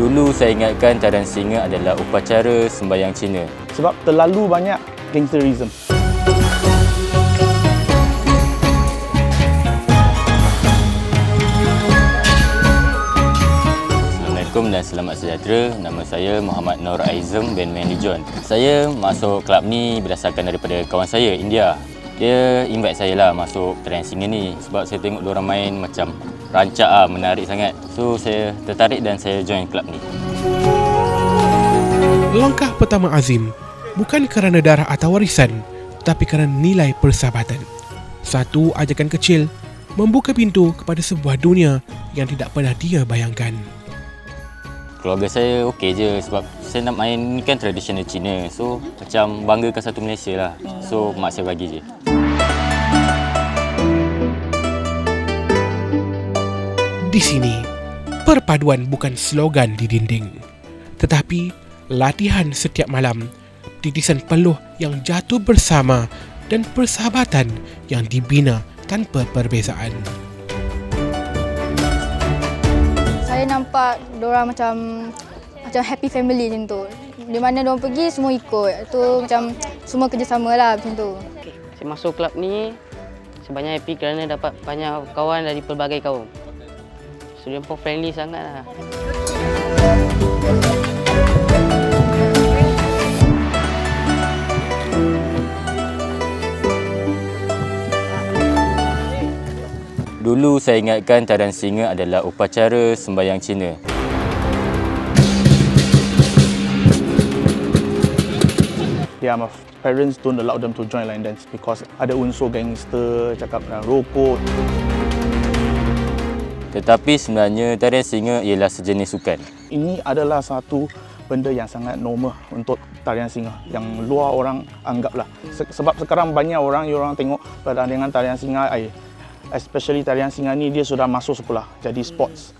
Dulu saya ingatkan tarian singa adalah upacara sembahyang Cina. sebab terlalu banyak gangsterism. Assalamualaikum dan selamat sejahtera. Nama saya Muhammad Nur Aizem bin Manly John. Saya masuk kelab ni berdasarkan daripada kawan saya, India. Dia invite saya lah masuk tarian singa ni sebab saya tengok diorang main macam rancak ah, menarik sangat. So saya tertarik dan saya join kelab ni. Langkah pertama Azim bukan kerana darah atau warisan, tapi kerana nilai persahabatan. Satu ajakan kecil membuka pintu kepada sebuah dunia yang tidak pernah dia bayangkan. Keluarga saya okey je sebab saya nak main ni kan tradisional Cina. So macam banggakan satu Malaysia lah. So mak saya bagi je. Di sini, perpaduan bukan slogan di dinding, tetapi latihan setiap malam, titisan peluh yang jatuh bersama dan persahabatan yang dibina tanpa perbezaan. Saya nampak orang macam macam happy family macam tu. Di mana diorang pergi semua ikut. Tu macam semua kerjasama lah macam tu. Saya masuk kelab ni sebanyak happy kerana dapat banyak kawan dari pelbagai kaum. So, pun friendly sangat lah. Dulu saya ingatkan tarian singa adalah upacara sembahyang Cina. Their parents don't allow them to join line dance because ada unsur gangster, cakap uh, rokok. Tetapi sebenarnya tarian singa ialah sejenis sukan. Ini adalah satu benda yang sangat normal untuk tarian singa yang luar orang anggaplah. Se- sebab sekarang banyak orang orang tengok pertandingan tarian singa ai especially tarian singa ni dia sudah masuk sekolah jadi sports.